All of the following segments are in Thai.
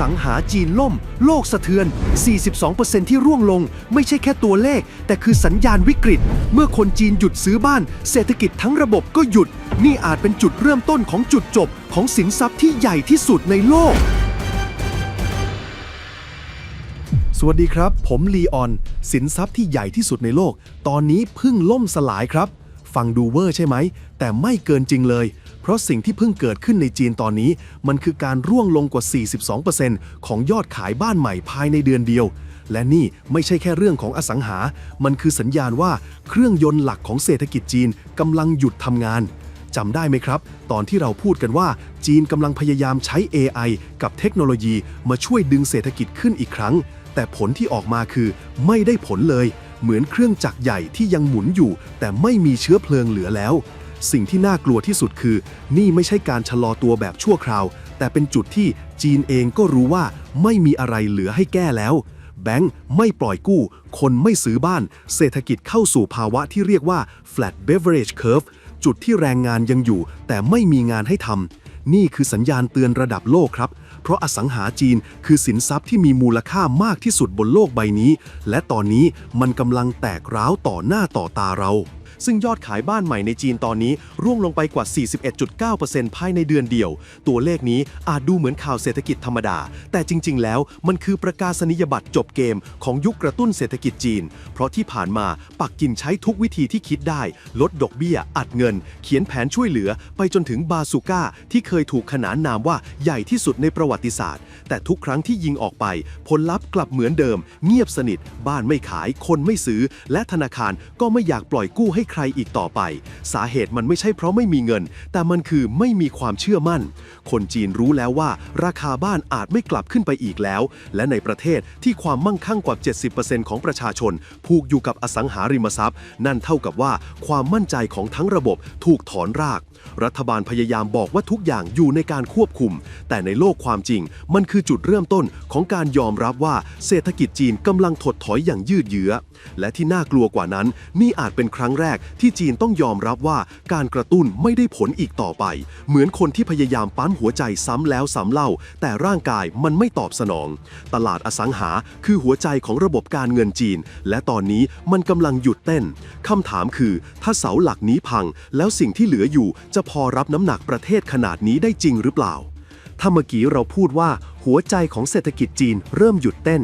สังหาจีนล่ม โลกสะเทือน 42%ที่ร่วงลง ไม่ใช่แค่ตัวเลข แต่คือสัญญาณวิกฤต เมื่อคนจีนหยุดซื้อบ้าน เศรษฐกิจทั้งระบบก็หยุด นี่อาจเป็นจุดเริ่มต้นของจุดจบ ของสินทรัพย์ที่ใหญ่ที่สุดในโลก สวัสดีครับ ผมลีออน สินทรัพย์ที่ใหญ่ที่สุดในโลก ตอนนี้เพิ่งล่มสลายครับ ฟังดูเวอร์ใช่ไหม แต่ไม่เกินจริงเลย เพราะสิ่งที่เพิ่งเกิดขึ้นในจีนตอนนี้ มันคือการร่วงลงกว่า 42%ของยอดขายบ้านใหม่ภายในเดือนเดียว และนี่ไม่ใช่แค่เรื่องของอสังหา มันคือสัญญาณว่าเครื่องยนต์หลักของเศรษฐกิจจีนกำลังหยุดทำงานจำได้ไหมครับ ตอนที่เราพูดกันว่า จีนกำลังพยายามใช้ AI กับเทคโนโลยีมาช่วยดึงเศรษฐกิจขึ้นอีกครั้ง แต่ผลที่ออกมาคือไม่ได้ผลเลย เหมือนเครื่องจักรใหญ่ที่ยังหมุนอยู่ แต่ไม่มีเชื้อเพลิงเหลือแล้ว สิ่งที่น่ากลัวที่สุดคือ นี่ไม่ใช่การชะลอตัวแบบชั่วคราว แต่เป็นจุดที่จีนเองก็รู้ว่าไม่มีอะไรเหลือให้แก้แล้ว แบงก์ไม่ปล่อยกู้ คนไม่ซื้อบ้าน เศรษฐกิจเข้าสู่ภาวะที่เรียกว่า flat beverage curve จุดที่แรงงานยังอยู่ แต่ไม่มีงานให้ทำนี่คือสัญญาณเตือนระดับโลกครับ เพราะอสังหาจีนคือสินทรัพย์ที่มีมูลค่ามากที่สุดบนโลกใบนี้ และตอนนี้มันกำลังแตกร้าวต่อหน้าต่อตาเรา ซึ่งยอดขายบ้านใหม่ในจีนตอนนี้ ร่วงลงไปกว่า 41.9%ภายในเดือนเดียว ตัวเลขนี้อาจดูเหมือนข่าวเศรษฐกิจธรรมดา แต่จริง ๆ แล้วมันคือประกาศนียบัตรจบเกมของยุคกระตุ้นเศรษฐกิจจีน เพราะที่ผ่านมาปักกิ่งใช้ทุกวิธีที่คิดได้ ลดดอกเบี้ย อัดเงิน เขียนแผนช่วยเหลือ ไปจนถึงบาซูก้า ที่เคยถูกขนานนามว่าใหญ่ที่สุดในประวัติศาสตร์ แต่ทุกครั้งที่ยิงออกไป ผลลัพธ์กลับเหมือนเดิม เงียบสนิท บ้านไม่ขาย คนไม่ซื้อ และธนาคารก็ไม่อยากปล่อยกู้ให้ใครอีกต่อไป สาเหตุมันไม่ใช่เพราะไม่มีเงิน แต่มันคือไม่มีความเชื่อมั่น คนจีนรู้แล้วว่า ราคาบ้านอาจไม่กลับขึ้นไปอีกแล้ว และในประเทศที่ความมั่งคั่งกว่า 70%ของประชาชน ผูกอยู่กับอสังหาริมทรัพย์ นั่นเท่ากับว่าความมั่นใจของทั้งระบบถูกถอนราก รัฐบาลพยายามบอกว่าทุกอย่างอยู่ในการควบคุม แต่ในโลกความจริง มันคือจุดเริ่มต้นของการยอมรับว่าเศรษฐกิจจีนกำลังถดถอยอย่างยืดเยื้อ และที่น่ากลัวกว่านั้น นี่อาจเป็นครั้งแรกที่จีนต้องยอมรับว่าการกระตุ้นไม่ได้ผลอีกต่อไป เหมือนคนที่พยายามปั๊มหัวใจซ้ำแล้วซ้ำเล่า แต่ร่างกายมันไม่ตอบสนอง ตลาดอสังหาคือหัวใจของระบบการเงินจีน และตอนนี้มันกำลังหยุดเต้นคำถามคือ ถ้าเสาหลักนี้พัง แล้วสิ่งที่เหลืออยู่จะพอรับน้ำหนักประเทศขนาดนี้ได้จริงหรือเปล่าถ้าเมื่อกี้เราพูดว่าหัวใจของเศรษฐกิจจีนเริ่มหยุดเต้น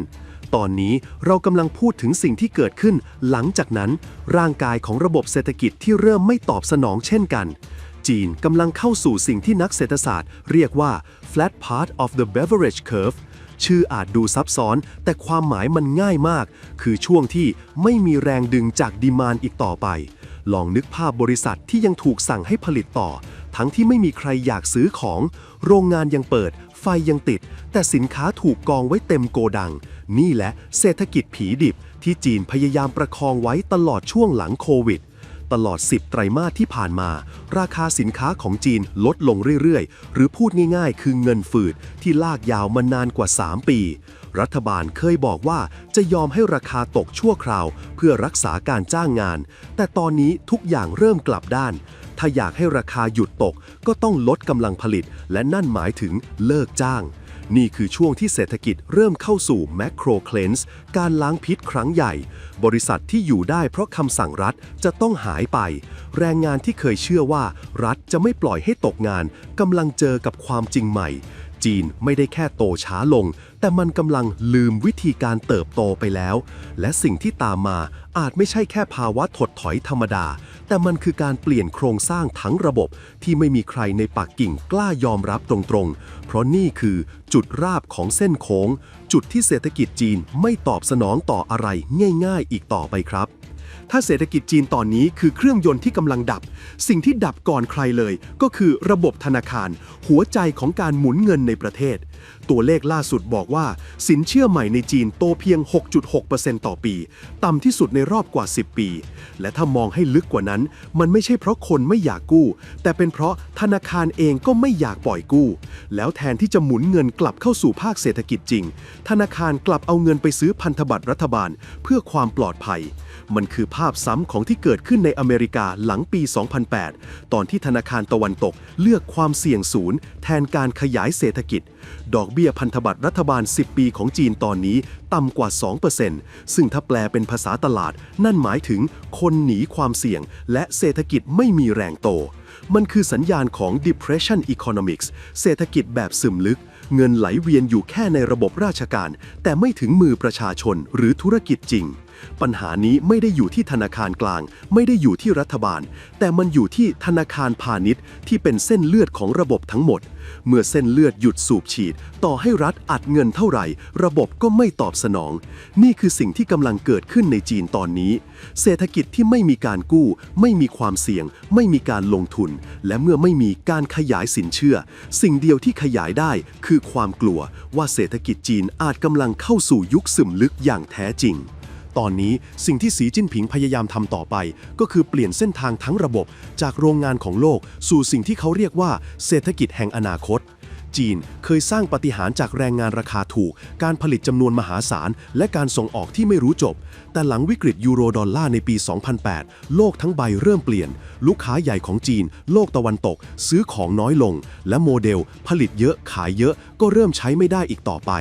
ตอนนี้เรากำลังพูดถึงสิ่งที่เกิดขึ้น หลังจากนั้น ร่างกายของระบบเศรษฐกิจที่เริ่มไม่ตอบสนองเช่นกัน จีนกำลังเข้าสู่สิ่งที่นักเศรษฐศาสตร์ เรียกว่า flat part of the beverage curve ชื่ออาจดูซับซ้อน แต่ความหมายมันง่ายมาก คือช่วงที่ไม่มีแรงดึงจากดีมานอีกต่อไป ลองนึกภาพบริษัทที่ยังถูกสั่งให้ผลิตต่อ ทั้งที่ไม่มีใครอยากซื้อของ โรงงานยังเปิด ไฟยังติด แต่สินค้าถูกกองไว้เต็มโกดัง นี่แหละเศรษฐกิจผีดิบ ที่จีนพยายามประคองไว้ตลอดช่วงหลังโควิด ตลอด 10 ไตรมาสที่ผ่านมา ราคาสินค้าของจีนลดลงเรื่อยๆ หรือพูดง่ายๆ คือเงินฝืดที่ลากยาวมานานกว่า 3 ปี รัฐบาลเคยบอกว่าจะยอมให้ราคาตกชั่วคราว เพื่อรักษาการจ้างงาน แต่ตอนนี้ทุกอย่างเริ่มกลับด้าน ถ้าอยากให้ราคาหยุดตกก็ต้องลดกำลังผลิต และนั่นหมายถึงเลิกจ้าง นี่คือช่วงที่เศรษฐกิจเริ่มเข้าสู่แมกโครเคลนส์การล้างพิษครั้งใหญ่ บริษัทที่อยู่ได้เพราะคำสั่งรัฐจะต้องหายไป แรงงานที่เคยเชื่อว่า รัฐจะไม่ปล่อยให้ตกงานกำลังเจอกับความจริงใหม่ จีนไม่ได้แค่โตช้าลง แต่มันกำลังลืมวิธีการเติบโตไปแล้ว และสิ่งที่ตามมาอาจไม่ใช่แค่ภาวะถดถอยธรรมดา แต่มันคือการเปลี่ยนโครงสร้างทั้งระบบที่ไม่มีใครในปักกิ่งกล้ายอมรับตรงๆ เพราะนี่คือจุดราบของเส้นโค้ง จุดที่เศรษฐกิจจีนไม่ตอบสนองต่ออะไรง่าย ๆ อีกต่อไปครับ ถ้าเศรษฐกิจจีนตอนนี้คือเครื่องยนต์ที่กำลังดับ สิ่งที่ดับก่อนใครเลย ก็คือระบบธนาคาร หัวใจของการหมุนเงินในประเทศ ตัวเลขล่าสุดบอกว่า สินเชื่อใหม่ในจีนโตเพียง 6.6%ต่อปี ต่ำที่สุดในรอบกว่า 10 ปี และถ้ามองให้ลึกกว่านั้น มันไม่ใช่เพราะคนไม่อยากกู้ แต่เป็นเพราะธนาคารเองก็ไม่อยากปล่อยกู้ แล้วแทนที่จะหมุนเงินกลับเข้าสู่ภาคเศรษฐกิจจริง ธนาคารกลับเอาเงินไปซื้อพันธบัตรรัฐบาล เพื่อความปลอดภัย มันคือภาพซ้ำของที่เกิดขึ้นในอเมริกาหลังปี 2008 ตอนที่ธนาคารตะวันตกเลือกความเสี่ยงศูนย์ แทนการขยายเศรษฐกิจ ดอกเบี้ยพันธบัตรรัฐบาล 10 ปีของจีนตอนนี้ต่ำกว่า 2%ซึ่งถ้าแปลเป็นภาษาตลาด นั่นหมายถึงคนหนีความเสี่ยง และเศรษฐกิจไม่มีแรงโต มันคือสัญญาณของ depression economics เศรษฐกิจแบบซึมลึก เงินไหลเวียนอยู่แค่ในระบบราชการ แต่ไม่ถึงมือประชาชนหรือธุรกิจจริง ปัญหานี้ไม่ได้อยู่ที่ธนาคารกลาง ไม่ได้อยู่ที่รัฐบาล แต่มันอยู่ที่ธนาคารพาณิชย์ ที่เป็นเส้นเลือดของระบบทั้งหมด เมื่อเส้นเลือดหยุดสูบฉีด ต่อให้รัฐอัดเงินเท่าไหร่ ระบบก็ไม่ตอบสนอง นี่คือสิ่งที่กำลังเกิดขึ้นในจีนตอนนี้ เศรษฐกิจที่ไม่มีการกู้ ไม่มีความเสี่ยง ไม่มีการลงทุน และเมื่อไม่มีการขยายสินเชื่อ สิ่งเดียวที่ขยายได้คือความกลัวว่าเศรษฐกิจจีนอาจกำลังเข้าสู่ยุคซึมลึกอย่างแท้จริง ตอนนี้สิ่งที่สีจิ้นผิงพยายามทำต่อไป ก็คือเปลี่ยนเส้นทางทั้งระบบ จากโรงงานของโลก สู่สิ่งที่เขาเรียกว่า เศรษฐกิจแห่งอนาคต จีนเคยสร้างปาฏิหารย์จากแรงงานราคาถูก การผลิตจำนวนมหาศาล และการส่งออกที่ไม่รู้จบ แต่หลังวิกฤตยูโรดอลลาร์ในปี 2008 โลกทั้งใบเริ่มเปลี่ยน ลูกค้าใหญ่ของจีน โลกตะวันตก ซื้อของน้อยลง และโมเดล ผลิตเยอะขายเยอะก็เริ่มใช้ไม่ได้อีกต่อไป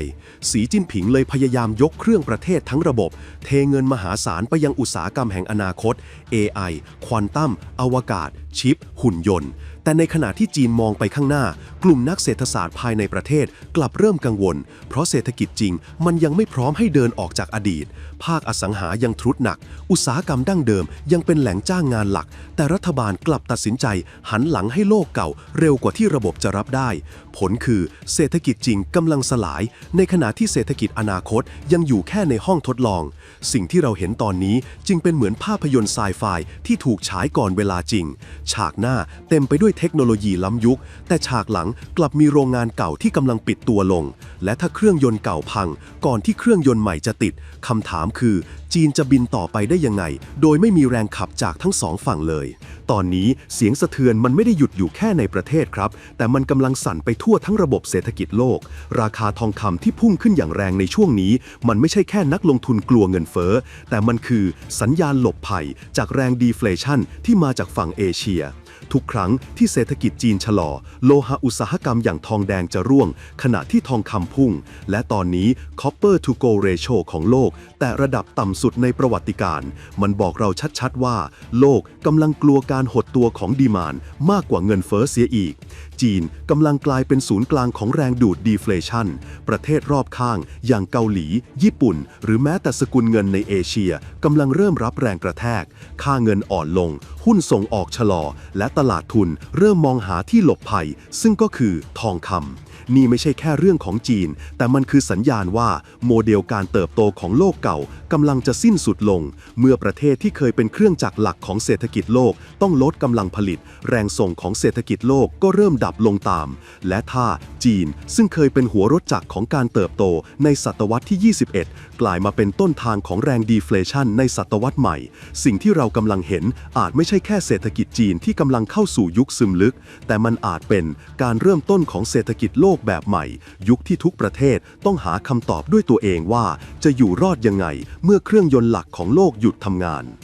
สีจิ้นผิงเลยพยายามยกเครื่องประเทศทั้งระบบ เทเงินมหาศาลไปยังอุตสาหกรรมแห่งอนาคต AI ควอนตัมอวกาศ ชิป หุ่นยนต์ แต่ในขณะที่จีนมองไปข้างหน้า กลุ่มนักเศรษฐศาสตร์ภายในประเทศกลับเริ่มกังวล เพราะเศรษฐกิจจริง มันยังไม่พร้อมให้เดินออกจากอดีต ภาคอสังหายังทรุดหนัก อุตสาหกรรมดั้งเดิมยังเป็นแหล่งจ้างงานหลัก แต่รัฐบาลกลับตัดสินใจ หันหลังให้โลกเก่าเร็วกว่าที่ระบบจะรับได้ผลคือเศรษฐกิจจริงกำลังสลาย ในขณะที่เศรษฐกิจอนาคตยังอยู่แค่ในห้องทดลอง สิ่งที่เราเห็นตอนนี้จึงเป็นเหมือนภาพยนตร์ไซไฟที่ถูกฉายก่อนเวลาจริง ฉากหน้าเต็มไปด้วยเทคโนโลยีล้ำยุค แต่ฉากหลังกลับมีโรงงานเก่าที่กำลังปิดตัวลง และถ้าเครื่องยนต์เก่าพัง ก่อนที่เครื่องยนต์ใหม่จะติดคำถามคือ จีนจะบินต่อไปได้ยังไง โดยไม่มีแรงขับจากทั้งสองฝั่งเลย ตอนนี้เสียงสะเทือนมันไม่ได้หยุดอยู่แค่ในประเทศครับ แต่มันกำลังสั่นไปทั่วทั้งระบบเศรษฐกิจโลก ราคาทองคำที่พุ่งขึ้นอย่างแรงในช่วงนี้ มันไม่ใช่แค่นักลงทุนกลัวเงินเฟ้อ แต่มันคือสัญญาณหลบภัย จากแรงดีเฟลชันที่มาจากฝั่งเอเชีย ทุกครั้งที่เศรษฐกิจจีนชะลอ โลหะอุตสาหกรรมอย่างทองแดงจะร่วง ขณะที่ทองคำพุ่ง และตอนนี้ copper to gold ratio ของโลก แต่ระดับต่ำสุดในประวัติการ มันบอกเราชัดๆว่า โลกกำลังกลัวการหดตัวของดีมานมากกว่าเงินเฟ้อเสียอีก จีนกำลังกลายเป็นศูนย์กลางของแรงดูดดีเฟลชันประเทศรอบข้าง อย่างเกาหลี ญี่ปุ่น หรือแม้แต่สกุลเงินในเอเชียกำลังเริ่มรับแรงกระแทก ค่าเงินอ่อนลง หุ้นส่งออกชะลอ และตลาดทุนเริ่มมองหาที่หลบภัย ซึ่งก็คือทองคำ นี่ไม่ใช่แค่เรื่องของจีน แต่มันคือสัญญาณว่าโมเดลการเติบโตของโลกเก่ากำลังจะสิ้นสุดลง เมื่อประเทศที่เคยเป็นเครื่องจักรหลักของเศรษฐกิจโลก ต้องลดกำลังผลิต แรงส่งของเศรษฐกิจโลกก็เริ่มดับลงตาม และถ้าจีนซึ่งเคยเป็นหัวรถจักรของการเติบโตในศตวรรษที่ 21 กลายมาเป็นต้นทางของแรงดีเฟลชันในศตวรรษใหม่ สิ่งที่เรากำลังเห็นอาจไม่ใช่แค่เศรษฐกิจจีนที่กำลังเข้าสู่ยุคซึมลึก แต่มันอาจเป็นการเริ่มต้นของเศรษฐกิจโลกกแบบใหม่ ยุคที่ทุกประเทศต้องหาคำตอบด้วยตัวเองว่า จะอยู่รอดยังไง เมื่อเครื่องยนต์หลักของโลกหยุดทำงาน